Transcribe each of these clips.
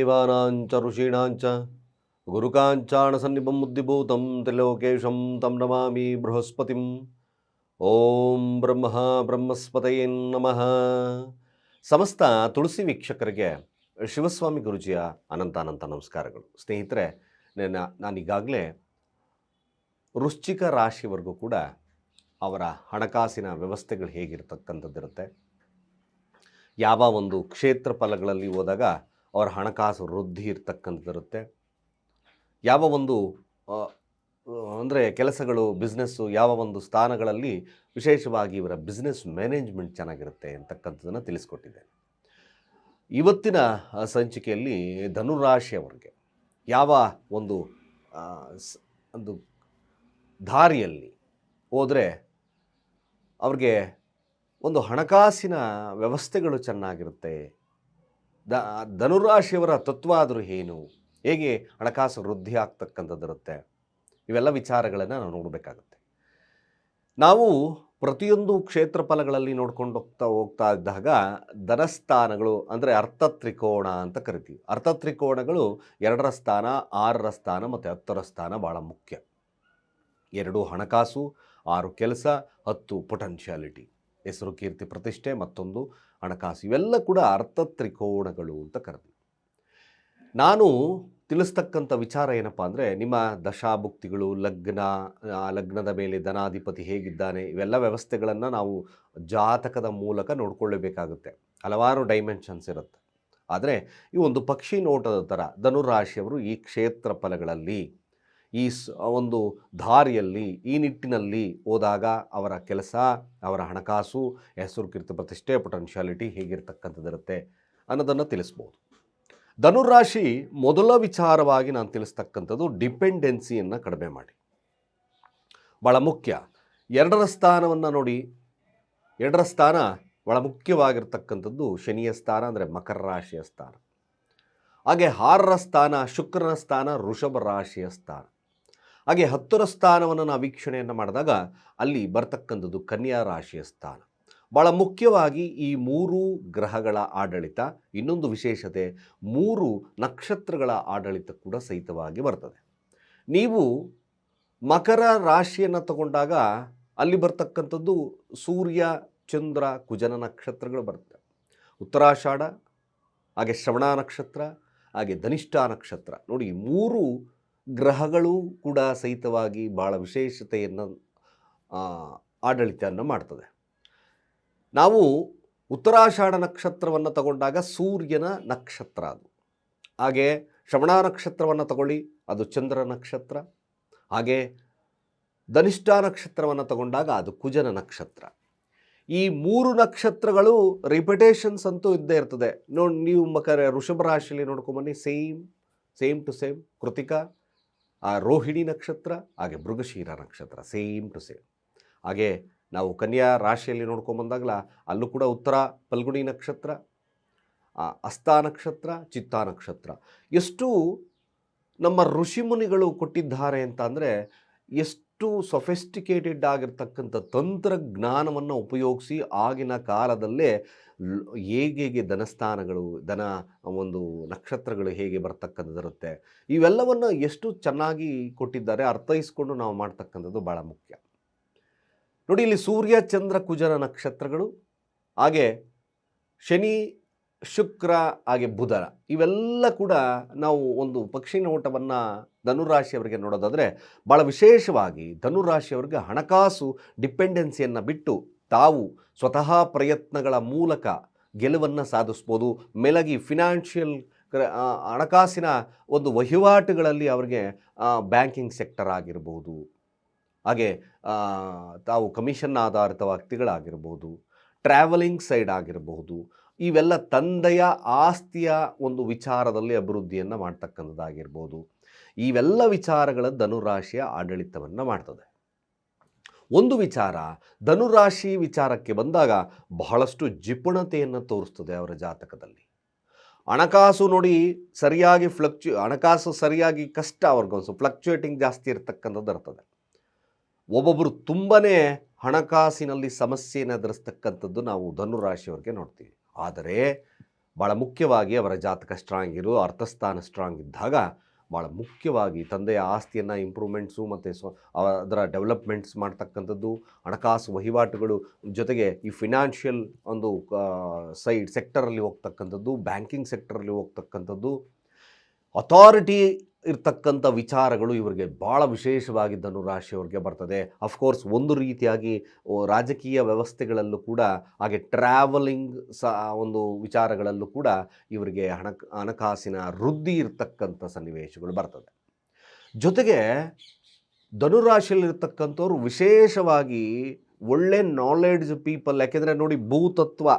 ದೇವಾನಾಂಚ ಋಷೀಣಾಂಚ ಗುರುಕಾಂಚಾಣ ಸನ್ನಿಪಂ ಬುದ್ಧಿಭೂತಂ ತ್ರಿಲೋಕೇಶಂ ತಂ ನಮಾಮಿ ಬೃಹಸ್ಪತಿಂ ಓಂ ಬ್ರಹ್ಮ ಬ್ರಹ್ಮಸ್ಪತಯೇ ನಮಃ ಸಮಸ್ತ ತುಳಸಿ ವೀಕ್ಷಕರಿಗೆ ಶಿವಸ್ವಾಮಿ ಗುರುಜಿಯ ಅನಂತ ಅನಂತ ನಮಸ್ಕಾರಗಳು. ಸ್ನೇಹಿತರೆ ನಾನೀಗಾಗಲೇ ವೃಶ್ಚಿಕ ರಾಶಿವರೆಗೂ ಕೂಡ ಅವರ ಹಣಕಾಸಿನ ವ್ಯವಸ್ಥೆಗಳು ಹೇಗಿರ್ತಕ್ಕಂಥದ್ದಿರುತ್ತೆ. ಯಾವ ಒಂದು ಕ್ಷೇತ್ರ ಫಲಗಳಲ್ಲಿ ಹೋದಾಗ ಅವರ ಹಣಕಾಸು ವೃದ್ಧಿ ಇರ್ತಕ್ಕಂಥದ್ದಿರುತ್ತೆ ಯಾವ ಒಂದು ಅಂದರೆ ಕೆಲಸಗಳು ಬಿಸ್ನೆಸ್ಸು ಯಾವ ಒಂದು ಸ್ಥಾನಗಳಲ್ಲಿ ವಿಶೇಷವಾಗಿ ಇವರ ಬಿಸ್ನೆಸ್ ಮ್ಯಾನೇಜ್ಮೆಂಟ್ ಚೆನ್ನಾಗಿರುತ್ತೆ ಅಂತಕ್ಕಂಥದ್ದನ್ನು ತಿಳಿಸ್ಕೊಟ್ಟಿದ್ದೇನೆ. ಇವತ್ತಿನ ಸಂಚಿಕೆಯಲ್ಲಿ ಧನುರಾಶಿಯವರಿಗೆ ಯಾವ ಒಂದು ಒಂದು ದಾರಿಯಲ್ಲಿ ಹೋದರೆ ಅವ್ರಿಗೆ ಒಂದು ಹಣಕಾಸಿನ ವ್ಯವಸ್ಥೆಗಳು ಚೆನ್ನಾಗಿರುತ್ತೆ ದ ಧನುರಾಶಿಯವರ ತತ್ವ ಆದರೂ ಏನು? ಹೇಗೆ ಹಣಕಾಸು ವೃದ್ಧಿ ಆಗ್ತಕ್ಕಂಥದ್ದಿರುತ್ತೆ? ಇವೆಲ್ಲ ವಿಚಾರಗಳನ್ನು ನಾವು ನೋಡಬೇಕಾಗುತ್ತೆ. ನಾವು ಪ್ರತಿಯೊಂದು ಕ್ಷೇತ್ರ ಫಲಗಳಲ್ಲಿ ನೋಡ್ಕೊಂಡು ಹೋಗ್ತಾ ಹೋಗ್ತಾ ಇದ್ದಾಗ ಧನಸ್ಥಾನಗಳು ಅಂದರೆ ಅರ್ಥ ತ್ರಿಕೋಣ ಅಂತ ಕರಿತೀವಿ. ಅರ್ಥ ತ್ರಿಕೋಣಗಳು ಎರಡರ ಸ್ಥಾನ, ಆರರ ಸ್ಥಾನ ಮತ್ತು ಹತ್ತರ ಸ್ಥಾನ ಭಾಳ ಮುಖ್ಯ. ಎರಡು ಹಣಕಾಸು, ಆರು ಕೆಲಸ, ಹತ್ತು ಪೊಟೆನ್ಷಿಯಾಲಿಟಿ ಹೆಸರು ಕೀರ್ತಿ ಪ್ರತಿಷ್ಠೆ ಮತ್ತೊಂದು ಹಣಕಾಸು, ಇವೆಲ್ಲ ಕೂಡ ಅರ್ಥ ತ್ರಿಕೋಣಗಳು ಅಂತ ಕರೆದ್ವಿ. ನಾನು ತಿಳಿಸ್ತಕ್ಕಂಥ ವಿಚಾರ ಏನಪ್ಪ ಅಂದರೆ, ನಿಮ್ಮ ದಶಾಭುಕ್ತಿಗಳು, ಲಗ್ನ ಲಗ್ನದ ಮೇಲೆ ಧನಾಧಿಪತಿ ಹೇಗಿದ್ದಾನೆ, ಇವೆಲ್ಲ ವ್ಯವಸ್ಥೆಗಳನ್ನು ನಾವು ಜಾತಕದ ಮೂಲಕ ನೋಡ್ಕೊಳ್ಳಬೇಕಾಗುತ್ತೆ. ಹಲವಾರು ಡೈಮೆನ್ಷನ್ಸ್ ಇರುತ್ತೆ. ಆದರೆ, ಈ ಒಂದು ಪಕ್ಷಿ ನೋಟದ ಥರ ಧನುರಾಶಿಯವರು ಈ ಕ್ಷೇತ್ರ ಫಲಗಳಲ್ಲಿ ಈ ಒಂದು ದಾರಿಯಲ್ಲಿ ಈ ನಿಟ್ಟಿನಲ್ಲಿ ಹೋದಾಗ ಅವರ ಕೆಲಸ, ಅವರ ಹಣಕಾಸು, ಹೆಸರು ಕೀರ್ತಿ ಪ್ರತಿಷ್ಠೆ ಪೊಟೆನ್ಷಿಯಾಲಿಟಿ ಹೇಗಿರ್ತಕ್ಕಂಥದ್ದಿರುತ್ತೆ ಅನ್ನೋದನ್ನು ತಿಳಿಸ್ಬೋದು. ಧನುರಾಶಿ ಮೊದಲ ವಿಚಾರವಾಗಿ ನಾನು ತಿಳಿಸ್ತಕ್ಕಂಥದ್ದು ಡಿಪೆಂಡೆನ್ಸಿಯನ್ನು ಕಡಿಮೆ ಮಾಡಿ. ಭಾಳ ಮುಖ್ಯ. ಎರಡರ ಸ್ಥಾನವನ್ನು ನೋಡಿ. ಎರಡರ ಸ್ಥಾನ ಭಾಳ ಮುಖ್ಯವಾಗಿರ್ತಕ್ಕಂಥದ್ದು ಶನಿಯ ಸ್ಥಾನ ಅಂದರೆ ಮಕರ ರಾಶಿಯ ಸ್ಥಾನ. ಹಾಗೆ ಆರರ ಸ್ಥಾನ, ಶುಕ್ರನ ಸ್ಥಾನ ಋಷಭ ರಾಶಿಯ ಸ್ಥಾನ. ಹಾಗೆ ಹತ್ತರ ಸ್ಥಾನವನ್ನು ನಾವು ವೀಕ್ಷಣೆಯನ್ನು ಮಾಡಿದಾಗ ಅಲ್ಲಿ ಬರ್ತಕ್ಕಂಥದ್ದು ಕನ್ಯಾ ರಾಶಿಯ ಸ್ಥಾನ. ಭಾಳ ಮುಖ್ಯವಾಗಿ ಈ ಮೂರು ಗ್ರಹಗಳ ಆಡಳಿತ, ಇನ್ನೊಂದು ವಿಶೇಷತೆ ಮೂರು ನಕ್ಷತ್ರಗಳ ಆಡಳಿತ ಕೂಡ ಸಹಿತವಾಗಿ ಬರ್ತದೆ. ನೀವು ಮಕರ ರಾಶಿಯನ್ನು ತಗೊಂಡಾಗ ಅಲ್ಲಿ ಬರ್ತಕ್ಕಂಥದ್ದು ಸೂರ್ಯ, ಚಂದ್ರ, ಕುಜನ ನಕ್ಷತ್ರಗಳು ಬರುತ್ತೆ. ಉತ್ತರಾಷಾಢ, ಹಾಗೆ ಶ್ರವಣ ನಕ್ಷತ್ರ, ಹಾಗೆ ಧನಿಷ್ಠ ನಕ್ಷತ್ರ. ನೋಡಿ ಮೂರು ಗ್ರಹಗಳು ಕೂಡ ಸಹಿತವಾಗಿ ಭಾಳ ವಿಶೇಷತೆಯನ್ನು ಆಡಳಿತವನ್ನು ಮಾಡ್ತದೆ. ನಾವು ಉತ್ತರಾಷಾಢ ನಕ್ಷತ್ರವನ್ನು ತಗೊಂಡಾಗ ಸೂರ್ಯನ ನಕ್ಷತ್ರ ಅದು. ಹಾಗೆ ಶ್ರವಣ ನಕ್ಷತ್ರವನ್ನು ತಗೊಳ್ಳಿ, ಅದು ಚಂದ್ರ ನಕ್ಷತ್ರ. ಹಾಗೆ ಧನಿಷ್ಠ ನಕ್ಷತ್ರವನ್ನು ತಗೊಂಡಾಗ ಅದು ಕುಜನ ನಕ್ಷತ್ರ. ಈ ಮೂರು ನಕ್ಷತ್ರಗಳು ರಿಪಿಟೇಷನ್ಸ್ ಅಂತೂ ಇದ್ದೇ ಇರ್ತದೆ. ನೋಡಿ, ನೀವು ಮಕರ ಋಷಭ ರಾಶಿಯಲ್ಲಿ ನೋಡ್ಕೊಂಬನ್ನಿ same same to same Krittika. ಆ ರೋಹಿಣಿ ನಕ್ಷತ್ರ ಹಾಗೆ ಮೃಗಶೀರ ನಕ್ಷತ್ರ ಸೇಮ್ ಟು ಸೇಮ್. ಹಾಗೆ ನಾವು ಕನ್ಯಾ ರಾಶಿಯಲ್ಲಿ ನೋಡ್ಕೊಂಬಂದಾಗಲ ಅಲ್ಲೂ ಕೂಡ ಉತ್ತರ ಫಲ್ಗುಣಿ ನಕ್ಷತ್ರ ಆ, ಹಸ್ತ ನಕ್ಷತ್ರ ಚಿತ್ತಾ ನಕ್ಷತ್ರ. ಎಷ್ಟು ನಮ್ಮ ಋಷಿಮುನಿಗಳು ಕೊಟ್ಟಿದ್ದಾರೆ ಅಂತ ಅಂದರೆ ಎಷ್ಟು ಸೊಫೆಸ್ಟಿಕೇಟೆಡ್ ಆಗಿರ್ತಕ್ಕಂಥ ತಂತ್ರಜ್ಞಾನವನ್ನು ಉಪಯೋಗಿಸಿ ಆಗಿನ ಕಾಲದಲ್ಲೇ ಹೇಗೆ ಹೇಗೆ ಧನಸ್ಥಾನಗಳು, ಧನ ಒಂದು ನಕ್ಷತ್ರಗಳು ಹೇಗೆ ಬರ್ತಕ್ಕಂಥದ್ದಿರುತ್ತೆ ಇವೆಲ್ಲವನ್ನು ಎಷ್ಟು ಚೆನ್ನಾಗಿ ಕೊಟ್ಟಿದ್ದಾರೆ ಅರ್ಥೈಸ್ಕೊಂಡು ನಾವು ಮಾಡ್ತಕ್ಕಂಥದ್ದು ಭಾಳ ಮುಖ್ಯ. ನೋಡಿ ಇಲ್ಲಿ ಸೂರ್ಯ, ಚಂದ್ರ, ಕುಜನ ನಕ್ಷತ್ರಗಳು, ಹಾಗೆ ಶನಿ ಶುಕ್ರ ಹಾಗೆ ಬುಧ ಇವೆಲ್ಲ ಕೂಡ ನಾವು ಒಂದು ಪಕ್ಷಿ ನೋಟವನ್ನು ಧನುರಾಶಿಯವರಿಗೆ ನೋಡೋದಾದರೆ ಭಾಳ ವಿಶೇಷವಾಗಿ ಧನುರಾಶಿಯವ್ರಿಗೆ ಹಣಕಾಸು ಡಿಪೆಂಡೆನ್ಸಿಯನ್ನು ಬಿಟ್ಟು ತಾವು ಸ್ವತಃ ಪ್ರಯತ್ನಗಳ ಮೂಲಕ ಗೆಲುವನ್ನು ಸಾಧಿಸ್ಬೋದು. ಮೇಲಾಗಿ ಫಿನಾನ್ಷಿಯಲ್ ಹಣಕಾಸಿನ ಒಂದು ವಹಿವಾಟುಗಳಲ್ಲಿ ಅವರಿಗೆ ಬ್ಯಾಂಕಿಂಗ್ ಸೆಕ್ಟರ್ ಆಗಿರ್ಬೋದು. ಹಾಗೆ ತಾವು ಕಮಿಷನ್ ಆಧಾರಿತ ವ್ಯಕ್ತಿಗಳಾಗಿರ್ಬೋದು ಟ್ರಾವೆಲಿಂಗ್ ಸೈಡ್ ಆಗಿರಬಹುದು ಇವೆಲ್ಲ ತಂದೆಯ ಆಸ್ತಿಯ ಒಂದು ವಿಚಾರದಲ್ಲಿ ಅಭಿವೃದ್ಧಿಯನ್ನು ಮಾಡ್ತಕ್ಕಂಥದ್ದಾಗಿರ್ಬೋದು. ಇವೆಲ್ಲ ವಿಚಾರಗಳ ಧನುರಾಶಿಯ ಆಡಳಿತವನ್ನು ಮಾಡ್ತದೆ. ಒಂದು ವಿಚಾರ ಧನುರಾಶಿ ವಿಚಾರಕ್ಕೆ ಬಂದಾಗ ಬಹಳಷ್ಟು ಜಿಪುಣತೆಯನ್ನು ತೋರಿಸ್ತದೆ ಅವರ ಜಾತಕದಲ್ಲಿ. ಹಣಕಾಸು ನೋಡಿ ಸರಿಯಾಗಿ ಫ್ಲಕ್ಚು, ಹಣಕಾಸು ಸರಿಯಾಗಿ ಕಷ್ಟ ಅವ್ರಿಗೊಂದು ಫ್ಲಕ್ಚುಯೇಟಿಂಗ್ ಜಾಸ್ತಿ ಇರತಕ್ಕಂಥದ್ದು ಇರ್ತದೆ ಒಬ್ಬೊಬ್ಬರು ತುಂಬನೇ ಹಣಕಾಸಿನಲ್ಲಿ ಸಮಸ್ಯೆಯನ್ನು ಎದುರಿಸ್ತಕ್ಕಂಥದ್ದು ನಾವು ಧನುರಾಶಿಯವ್ರಿಗೆ ನೋಡ್ತೀವಿ. ಆದರೆ ಭಾಳ ಮುಖ್ಯವಾಗಿ ಅವರ ಜಾತಕ ಸ್ಟ್ರಾಂಗ್ ಇರೋ, ಅರ್ಥಸ್ಥಾನ ಸ್ಟ್ರಾಂಗ್ ಇದ್ದಾಗ ಭಾಳ ಮುಖ್ಯವಾಗಿ ತಂದೆಯ ಆಸ್ತಿಯನ್ನು ಇಂಪ್ರೂವ್ಮೆಂಟ್ಸು ಮತ್ತು ಸ್ವ ಅದರ ಡೆವಲಪ್ಮೆಂಟ್ಸ್ ಮಾಡ್ತಕ್ಕಂಥದ್ದು, ಹಣಕಾಸು ವಹಿವಾಟುಗಳು ಜೊತೆಗೆ ಈ ಫಿನಾನ್ಷಿಯಲ್ ಒಂದು ಸೈಡ್ ಸೆಕ್ಟರಲ್ಲಿ ಹೋಗ್ತಕ್ಕಂಥದ್ದು ಬ್ಯಾಂಕಿಂಗ್ ಸೆಕ್ಟರಲ್ಲಿ ಹೋಗ್ತಕ್ಕಂಥದ್ದು ಅಥಾರಿಟಿ ಇರ್ತಕ್ಕಂಥ ವಿಚಾರಗಳು ಇವರಿಗೆ ಭಾಳ ವಿಶೇಷವಾಗಿ ಧನುರಾಶಿಯವರಿಗೆ ಬರ್ತದೆ. ಅಫ್ಕೋರ್ಸ್ ಒಂದು ರೀತಿಯಾಗಿ ರಾಜಕೀಯ ವ್ಯವಸ್ಥೆಗಳಲ್ಲೂ ಕೂಡ, ಹಾಗೆ ಟ್ರಾವೆಲಿಂಗ್ ಸ ಒಂದು ವಿಚಾರಗಳಲ್ಲೂ ಕೂಡ ಇವರಿಗೆ ಹಣ, ಹಣಕಾಸಿನ ವೃದ್ಧಿ ಇರ್ತಕ್ಕಂಥ ಸನ್ನಿವೇಶಗಳು ಬರ್ತದೆ. ಜೊತೆಗೆ, ಧನುರಾಶಿಯಲ್ಲಿರ್ತಕ್ಕಂಥವ್ರು ವಿಶೇಷವಾಗಿ ಒಳ್ಳೆ ನಾಲೆಡ್ಜ್ ಪೀಪಲ್ ಯಾಕೆಂದರೆ ನೋಡಿ ಭೂತತ್ವ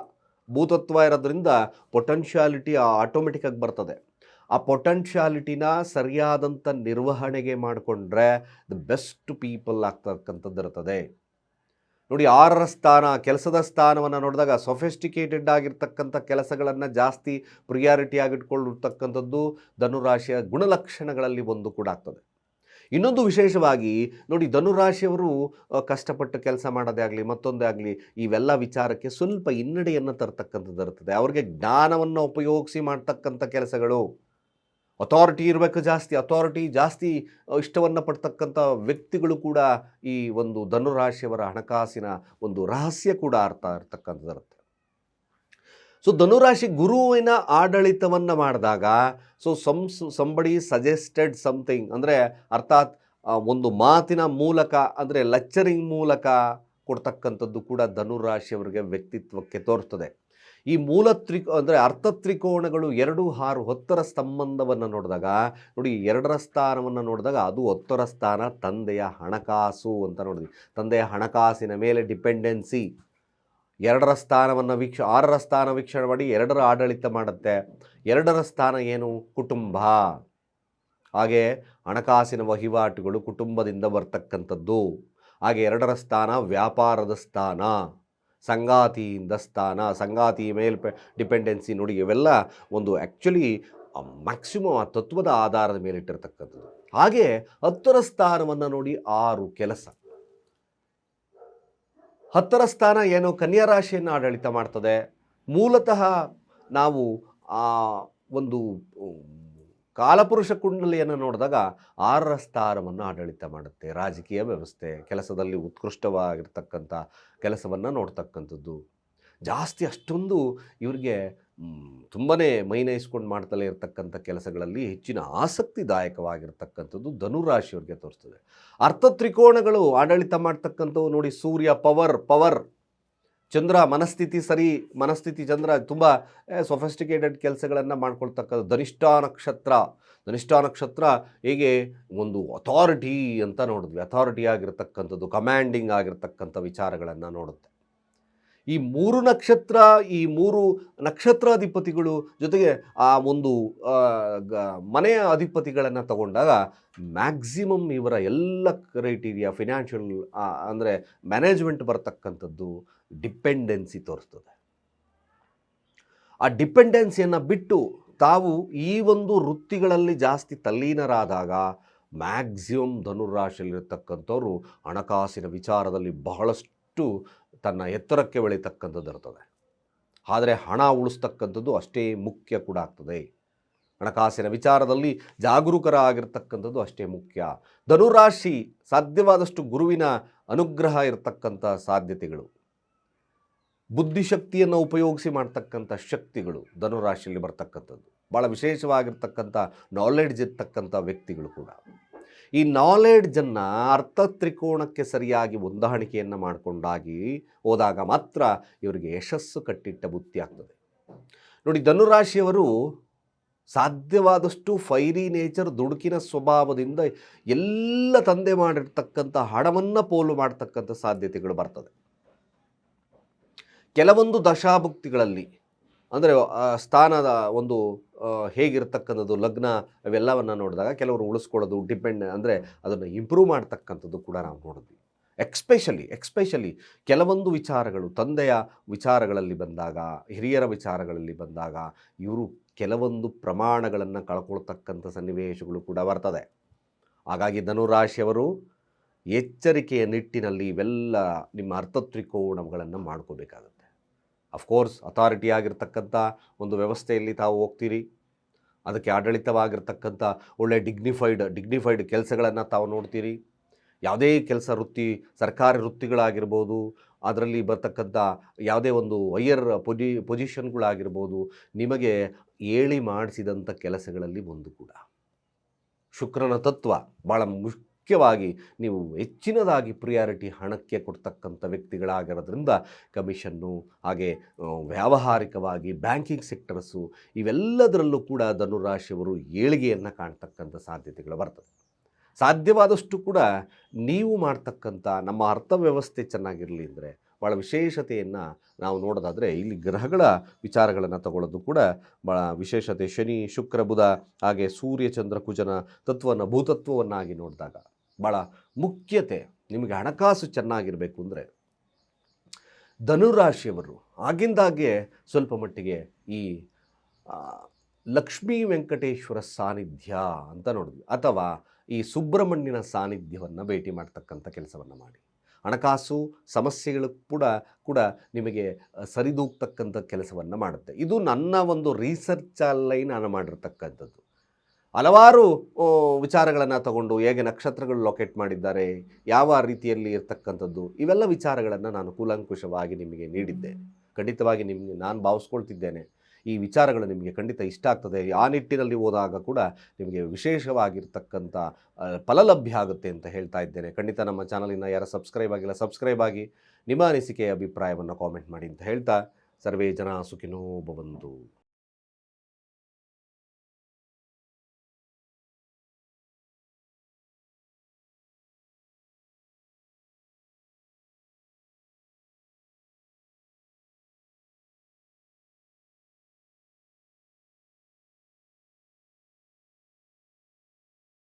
ಭೂತತ್ವ ಇರೋದ್ರಿಂದ ಪೊಟೆನ್ಷಿಯಾಲಿಟಿ ಆಟೋಮೆಟಿಕ್ಕಾಗಿ ಬರ್ತದೆ. ಆ ಪೊಟೆನ್ಷಿಯಾಲಿಟಿನ ಸರಿಯಾದಂಥ ನಿರ್ವಹಣೆಗೆ ಮಾಡಿಕೊಂಡ್ರೆ ದ ಬೆಸ್ಟ್ ಪೀಪಲ್ ಆಗ್ತಕ್ಕಂಥದ್ದು ಇರ್ತದೆ ನೋಡಿ, ಆರರ ಸ್ಥಾನ, ಕೆಲಸದ ಸ್ಥಾನವನ್ನು ನೋಡಿದಾಗ ಸೊಫೆಸ್ಟಿಕೇಟೆಡ್ ಆಗಿರ್ತಕ್ಕಂಥ ಕೆಲಸಗಳನ್ನು ಜಾಸ್ತಿ ಪ್ರಿಯಾರಿಟಿ ಆಗಿಟ್ಕೊಂಡಿರ್ತಕ್ಕಂಥದ್ದು ಧನುರಾಶಿಯ ಗುಣಲಕ್ಷಣಗಳಲ್ಲಿ ಒಂದು ಕೂಡ ಆಗ್ತದೆ. ಇನ್ನೊಂದು ವಿಶೇಷವಾಗಿ, ನೋಡಿ, ಧನುರಾಶಿಯವರು ಕಷ್ಟಪಟ್ಟು ಕೆಲಸ ಮಾಡೋದೇ ಆಗಲಿ, ಮತ್ತೊಂದೇ ಆಗಲಿ, ಇವೆಲ್ಲ ವಿಚಾರಕ್ಕೆ ಸ್ವಲ್ಪ ಹಿನ್ನಡೆಯನ್ನು ತರ್ತಕ್ಕಂಥದ್ದು ಇರ್ತದೆ ಅವ್ರಿಗೆ ಜ್ಞಾನವನ್ನು ಉಪಯೋಗಿಸಿ ಮಾಡ್ತಕ್ಕಂಥ ಕೆಲಸಗಳು. ಅಥಾರಿಟಿ ಇರಬೇಕು ಜಾಸ್ತಿ ಅಥಾರಿಟಿ ಜಾಸ್ತಿ ಇಷ್ಟವನ್ನು ಪಡ್ತಕ್ಕಂಥ ವ್ಯಕ್ತಿಗಳು ಕೂಡ ಈ ಒಂದು ಧನುರಾಶಿಯವರ ಹಣಕಾಸಿನ ಒಂದು ರಹಸ್ಯ ಕೂಡ ಅರ್ಥ ಇರ್ತಕ್ಕಂಥದ್ದಿರುತ್ತೆ ಸೊ ಧನುರಾಶಿ ಗುರುವಿನ ಆಡಳಿತವನ್ನು ಮಾಡಿದಾಗ ಸೊ ಸಂ ಸಂಬಡಿ ಸಜೆಸ್ಟೆಡ್ ಸಮಥಿಂಗ್ ಅಂದರೆ ಅರ್ಥಾತ್ ಒಂದು ಮಾತಿನ ಮೂಲಕ, ಅಂದರೆ ಲೆಕ್ಚರಿಂಗ್ ಮೂಲಕ ಕೊಡ್ತಕ್ಕಂಥದ್ದು ಕೂಡ ಧನುರಾಶಿಯವರಿಗೆ ವ್ಯಕ್ತಿತ್ವಕ್ಕೆ ತೋರ್ತದೆ. ಈ ಮೂಲ ತ್ರಿಕ್, ಅಂದರೆ ಅರ್ಥ ತ್ರಿಕೋಣಗಳು ಎರಡು, ಆರು, ಹೊತ್ತರ ಸಂಬಂಧವನ್ನು ನೋಡಿದಾಗ, ನೋಡಿ ಎರಡರ ಸ್ಥಾನವನ್ನು ನೋಡಿದಾಗ ಅದು ಹೊತ್ತರ ಸ್ಥಾನ, ತಂದೆಯ ಹಣಕಾಸು ಅಂತ ನೋಡಿದ್ವಿ. ತಂದೆಯ ಹಣಕಾಸಿನ ಮೇಲೆ ಡಿಪೆಂಡೆನ್ಸಿ. ಎರಡರ ಸ್ಥಾನವನ್ನು ವೀಕ್ಷ, ಆರರ ಸ್ಥಾನ ವೀಕ್ಷಣೆ ಮಾಡಿ ಎರಡರ ಆಡಳಿತ ಮಾಡುತ್ತೆ. ಎರಡರ ಸ್ಥಾನ ಏನು? ಕುಟುಂಬ. ಹಾಗೆ ಹಣಕಾಸಿನ ವಹಿವಾಟುಗಳು ಕುಟುಂಬದಿಂದ ಬರ್ತಕ್ಕಂಥದ್ದು. ಹಾಗೆ ಎರಡರ ಸ್ಥಾನ ವ್ಯಾಪಾರದ ಸ್ಥಾನ. ಸಂಗಾತಿಯಿಂದ ಸ್ಥಾನ ಸಂಗಾತಿ ಮೇಲ್ ಡಿಪೆಂಡೆನ್ಸಿ ನೋಡಿ ಇವೆಲ್ಲ ಒಂದು ಆ್ಯಕ್ಚುಲಿ ಮ್ಯಾಕ್ಸಿಮಮ್ ಆ ತತ್ವದ ಆಧಾರದ ಮೇಲೆ ಇಟ್ಟಿರ್ತಕ್ಕಂಥದ್ದು. ಹಾಗೆ ಹತ್ತರ ಸ್ಥಾನವನ್ನು ನೋಡಿ ಆರು ಕೆಲಸ. ಹತ್ತರ ಸ್ಥಾನ ಏನು? ಕನ್ಯಾ ರಾಶಿಯನ್ನು ಆಡಳಿತ ಮಾಡ್ತದೆ. ಮೂಲತಃ ನಾವು ಆ ಒಂದು ಕಾಲಪುರುಷ ಕುಂಡಲಿಯನ್ನು ನೋಡಿದಾಗ ಆರರ ಸ್ಥಾನವನ್ನು ಆಡಳಿತ ಮಾಡುತ್ತೆ. ರಾಜಕೀಯ ವ್ಯವಸ್ಥೆ, ಕೆಲಸದಲ್ಲಿ ಉತ್ಕೃಷ್ಟವಾಗಿರ್ತಕ್ಕಂಥ ಕೆಲಸವನ್ನು ನೋಡ್ತಕ್ಕಂಥದ್ದು. ಜಾಸ್ತಿ ಅಷ್ಟೊಂದು ಇವರಿಗೆ ತುಂಬಾ ಮೈನೈಸ್ಕೊಂಡು ಮಾಡ್ತಲೇ ಇರತಕ್ಕಂಥ ಕೆಲಸಗಳಲ್ಲಿ ಹೆಚ್ಚಿನ ಆಸಕ್ತಿದಾಯಕವಾಗಿರ್ತಕ್ಕಂಥದ್ದು ಧನುರಾಶಿಯವ್ರಿಗೆ ತೋರಿಸ್ತದೆ. ಅರ್ಥ ತ್ರಿಕೋಣಗಳು ಆಡಳಿತ ಮಾಡ್ತಕ್ಕಂಥವು ನೋಡಿ ಸೂರ್ಯ, ಪವರ್ ಪವರ್. ಚಂದ್ರ ಮನಸ್ಥಿತಿ ಸರಿ, ಮನಸ್ಥಿತಿ ಚಂದ್ರ ತುಂಬ ಸೊಫೆಸ್ಟಿಕೇಟೆಡ್ ಕೆಲಸಗಳನ್ನು ಮಾಡ್ಕೊಳ್ತಕ್ಕಂಥ ಧನಿಷ್ಠ ನಕ್ಷತ್ರ. ಧನಿಷ್ಠ ನಕ್ಷತ್ರ ಹೇಗೆ ಒಂದು ಅಥಾರಿಟಿ ಅಂತ ನೋಡಿದ್ವಿ. ಅಥಾರಿಟಿ ಆಗಿರತಕ್ಕಂಥದ್ದು ಕಮ್ಯಾಂಡಿಂಗ್ ಆಗಿರ್ತಕ್ಕಂಥ ವಿಚಾರಗಳನ್ನು ನೋಡುತ್ತೆ. ಈ ಮೂರು ನಕ್ಷತ್ರ, ಈ ಮೂರು ನಕ್ಷತ್ರಾಧಿಪತಿಗಳು ಜೊತೆಗೆ ಆ ಒಂದು ಮನೆಯ ಅಧಿಪತಿಗಳನ್ನು ತಗೊಂಡಾಗ ಮ್ಯಾಕ್ಸಿಮಮ್ ಇವರ ಎಲ್ಲ ಕ್ರೈಟೀರಿಯಾ ಫಿನಾನ್ಷಿಯಲ್ ಅಂದರೆ ಮ್ಯಾನೇಜ್ಮೆಂಟ್ ಬರ್ತಕ್ಕಂಥದ್ದು ಡಿಪೆಂಡೆನ್ಸಿ ತೋರಿಸ್ತದೆ. ಆ ಡಿಪೆಂಡೆನ್ಸಿಯನ್ನು ಬಿಟ್ಟು ತಾವು ಈ ಒಂದು ವೃತ್ತಿಗಳಲ್ಲಿ ಜಾಸ್ತಿ ತಲ್ಲೀನರಾದಾಗ ಮ್ಯಾಕ್ಸಿಮಮ್ ಧನುರಾಶಿಯಲ್ಲಿರ್ತಕ್ಕಂಥವ್ರು ಹಣಕಾಸಿನ ವಿಚಾರದಲ್ಲಿ ಬಹಳಷ್ಟು ತನ್ನ ಎತ್ತರಕ್ಕೆ ಬೆಳೀತಕ್ಕಂಥದ್ದು ಇರ್ತದೆ. ಆದರೆ ಹಣ ಉಳಿಸ್ತಕ್ಕಂಥದ್ದು ಅಷ್ಟೇ ಮುಖ್ಯ ಕೂಡ ಆಗ್ತದೆ. ಹಣಕಾಸಿನ ವಿಚಾರದಲ್ಲಿ ಜಾಗರೂಕರ ಆಗಿರ್ತಕ್ಕಂಥದ್ದು ಅಷ್ಟೇ ಮುಖ್ಯ. ಧನುರಾಶಿ ಸಾಧ್ಯವಾದಷ್ಟು ಗುರುವಿನ ಅನುಗ್ರಹ ಇರತಕ್ಕಂಥ ಸಾಧ್ಯತೆಗಳು. ಬುದ್ಧಿಶಕ್ತಿಯನ್ನು ಉಪಯೋಗಿಸಿ ಮಾಡ್ತಕ್ಕಂಥ ಶಕ್ತಿಗಳು ಧನುರಾಶಿಯಲ್ಲಿ ಬರ್ತಕ್ಕಂಥದ್ದು. ಭಾಳ ವಿಶೇಷವಾಗಿರ್ತಕ್ಕಂಥ ನಾಲೆಡ್ಜ್ ಇರ್ತಕ್ಕಂಥ ವ್ಯಕ್ತಿಗಳು ಕೂಡ. ಈ ನಾಲೆಡ್ಜನ್ನು ಅರ್ಥ ತ್ರಿಕೋಣಕ್ಕೆ ಸರಿಯಾಗಿ ಹೊಂದಾಣಿಕೆಯನ್ನು ಮಾಡಿಕೊಂಡಾಗಿ ಹೋದಾಗ ಮಾತ್ರ ಇವರಿಗೆ ಯಶಸ್ಸು ಕಟ್ಟಿಟ್ಟ ಬುತ್ತಿ ಆಗ್ತದೆ. ನೋಡಿ, ಧನುರಾಶಿಯವರು ಸಾಧ್ಯವಾದಷ್ಟು ಫೈರಿ ನೇಚರ್ ದುಡುಕಿನ ಸ್ವಭಾವದಿಂದ ಎಲ್ಲ ತಂದೆ ಮಾಡಿರ್ತಕ್ಕಂಥ ಹಣವನ್ನು ಪೋಲು ಮಾಡ್ತಕ್ಕಂಥ ಸಾಧ್ಯತೆಗಳು ಬರ್ತದೆ. ಕೆಲವೊಂದು ದಶಾಭುಕ್ತಿಗಳಲ್ಲಿ, ಅಂದರೆ ಸ್ಥಾನದ ಒಂದು ಹೇಗಿರ್ತಕ್ಕಂಥದ್ದು, ಲಗ್ನ ಅವೆಲ್ಲವನ್ನು ನೋಡಿದಾಗ ಕೆಲವರು ಉಳಿಸ್ಕೊಳ್ಳೋದು, ಡಿಪೆಂಡ್, ಅಂದರೆ, ಅದನ್ನು ಇಂಪ್ರೂವ್ ಮಾಡ್ತಕ್ಕಂಥದ್ದು ಕೂಡ ನಾವು ನೋಡಿದ್ವಿ. ಎಕ್ಸ್ಪೆಷಲಿ ಎಕ್ಸ್ಪೆಷಲಿ ಕೆಲವೊಂದು ವಿಚಾರಗಳು, ತಂದೆಯ ವಿಚಾರಗಳಲ್ಲಿ ಬಂದಾಗ, ಹಿರಿಯರ ವಿಚಾರಗಳಲ್ಲಿ ಬಂದಾಗ, ಇವರು ಕೆಲವೊಂದು ಪ್ರಮಾಣಗಳನ್ನು ಕಳ್ಕೊಳ್ತಕ್ಕಂಥ ಸನ್ನಿವೇಶಗಳು ಕೂಡ ಬರ್ತದೆ. ಹಾಗಾಗಿ ಧನುರಾಶಿಯವರು ಎಚ್ಚರಿಕೆಯ ನಿಟ್ಟಿನಲ್ಲಿ ಇವೆಲ್ಲ ನಿಮ್ಮ ಅರ್ಥತ್ರಿಕೋಣಗಳನ್ನು ಮಾಡ್ಕೋಬೇಕಾಗತ್ತೆ. ಅಫ್ಕೋರ್ಸ್ ಅಥಾರಿಟಿ ಆಗಿರ್ತಕ್ಕಂಥ ಒಂದು ವ್ಯವಸ್ಥೆಯಲ್ಲಿ ತಾವು ಹೋಗ್ತೀರಿ. ಅದಕ್ಕೆ ಆಡಳಿತವಾಗಿರ್ತಕ್ಕಂಥ ಒಳ್ಳೆ ಡಿಗ್ನಿಫೈಡ್ ಡಿಗ್ನಿಫೈಡ್ ಕೆಲಸಗಳನ್ನು ತಾವು ನೋಡ್ತೀರಿ. ಯಾವುದೇ ಕೆಲಸ ವೃತ್ತಿ, ಸರ್ಕಾರಿ ವೃತ್ತಿಗಳಾಗಿರ್ಬೋದು, ಅದರಲ್ಲಿ ಬರ್ತಕ್ಕಂಥ ಯಾವುದೇ ಒಂದು ವೈಯರ್ ಪೊಜಿ ಪೊಸಿಷನ್ಗಳಾಗಿರ್ಬೋದು ನಿಮಗೆ ಹೇಳಿ ಮಾಡಿಸಿದಂಥ ಕೆಲಸಗಳಲ್ಲಿ ಒಂದು ಕೂಡ. ಶುಕ್ರನ ತತ್ವ ಭಾಳ ಮುಖ್ಯವಾಗಿ ನೀವು ಹೆಚ್ಚಿನದಾಗಿ ಪ್ರಿಯಾರಿಟಿ ಹಣಕ್ಕೆ ಕೊಡ್ತಕ್ಕಂಥ ವ್ಯಕ್ತಿಗಳಾಗಿರೋದ್ರಿಂದ ಕಮಿಷನ್ನು ಹಾಗೆ ವ್ಯಾವಹಾರಿಕವಾಗಿ ಬ್ಯಾಂಕಿಂಗ್ ಸೆಕ್ಟರ್ಸು ಇವೆಲ್ಲದರಲ್ಲೂ ಕೂಡ ಧನುರಾಶಿಯವರು ಏಳಿಗೆಯನ್ನು ಕಾಣ್ತಕ್ಕಂಥ ಸಾಧ್ಯತೆಗಳು ಬರ್ತದೆ. ಸಾಧ್ಯವಾದಷ್ಟು ಕೂಡ ನೀವು ಮಾಡ್ತಕ್ಕಂಥ ನಮ್ಮ ಅರ್ಥವ್ಯವಸ್ಥೆ ಚೆನ್ನಾಗಿರಲಿ ಅಂದರೆ ಭಾಳ ವಿಶೇಷತೆಯನ್ನು ನಾವು ನೋಡೋದಾದರೆ ಇಲ್ಲಿ ಗ್ರಹಗಳ ವಿಚಾರಗಳನ್ನು ತಗೊಳ್ಳೋದು ಕೂಡ ಭಾಳ ವಿಶೇಷತೆ. ಶನಿ, ಶುಕ್ರ, ಬುಧ ಹಾಗೆ ಸೂರ್ಯ, ಚಂದ್ರ, ಕುಜನ ತತ್ವವನ್ನು ಭೂತತ್ವವನ್ನಾಗಿ ನೋಡಿದಾಗ ಭಾಳ ಮುಖ್ಯತೆ. ನಿಮಗೆ ಹಣಕಾಸು ಚೆನ್ನಾಗಿರಬೇಕು ಅಂದರೆ ಧನುರಾಶಿಯವರು ಆಗಿಂದಾಗೆ ಸ್ವಲ್ಪ ಮಟ್ಟಿಗೆ ಈ ಲಕ್ಷ್ಮೀ ವೆಂಕಟೇಶ್ವರ ಸಾನ್ನಿಧ್ಯ ಅಂತ ನೋಡಿದ್ವಿ. ಅಥವಾ ಈ ಸುಬ್ರಹ್ಮಣ್ಯನ ಸಾನ್ನಿಧ್ಯವನ್ನು ಭೇಟಿ ಮಾಡ್ತಕ್ಕಂಥ ಕೆಲಸವನ್ನು ಮಾಡಿ. ಹಣಕಾಸು ಸಮಸ್ಯೆಗಳು ಕೂಡ ಕೂಡ ನಿಮಗೆ ಸರಿದೂಗ್ತಕ್ಕಂಥ ಕೆಲಸವನ್ನು ಮಾಡುತ್ತೆ. ಇದು ನನ್ನ ಒಂದು ರಿಸರ್ಚಲ್ಲಿ ನಾನು ಮಾಡಿರ್ತಕ್ಕಂಥದ್ದು. ಹಲವಾರು ವಿಚಾರಗಳನ್ನು ತಗೊಂಡು ಹೇಗೆ ನಕ್ಷತ್ರಗಳು ಲೊಕೇಟ್ ಮಾಡಿದ್ದಾರೆ, ಯಾವ ರೀತಿಯಲ್ಲಿ ಇರ್ತಕ್ಕಂಥದ್ದು, ಇವೆಲ್ಲ ವಿಚಾರಗಳನ್ನು ನಾನು ಕೂಲಂಕುಷವಾಗಿ ನಿಮಗೆ ನೀಡಿದ್ದೇನೆ ಖಂಡಿತವಾಗಿ ನಿಮಗೆ ನಾನು ಭಾವಿಸ್ಕೊಳ್ತಿದ್ದೇನೆ. ಈ ವಿಚಾರಗಳು ನಿಮಗೆ ಖಂಡಿತ ಇಷ್ಟ ಆಗ್ತದೆ. ಆ ನಿಟ್ಟಿನಲ್ಲಿ ಹೋದಾಗ ಕೂಡ ನಿಮಗೆ ವಿಶೇಷವಾಗಿರ್ತಕ್ಕಂಥ ಫಲಲಭ್ಯ ಆಗುತ್ತೆ ಅಂತ ಹೇಳ್ತಾ ಇದ್ದೇನೆ. ಖಂಡಿತ ನಮ್ಮ ಚಾನಲಿನ ಯಾರು ಸಬ್ಸ್ಕ್ರೈಬ್ ಆಗಿಲ್ಲ ಸಬ್ಸ್ಕ್ರೈಬ್ ಆಗಿ ನಿಮ್ಮ ಅನಿಸಿಕೆಯ ಅಭಿಪ್ರಾಯವನ್ನು ಕಾಮೆಂಟ್ ಮಾಡಿ ಅಂತ ಹೇಳ್ತಾ, ಸರ್ವೇ ಜನ ಸುಖಿನೋ ಭವಂತು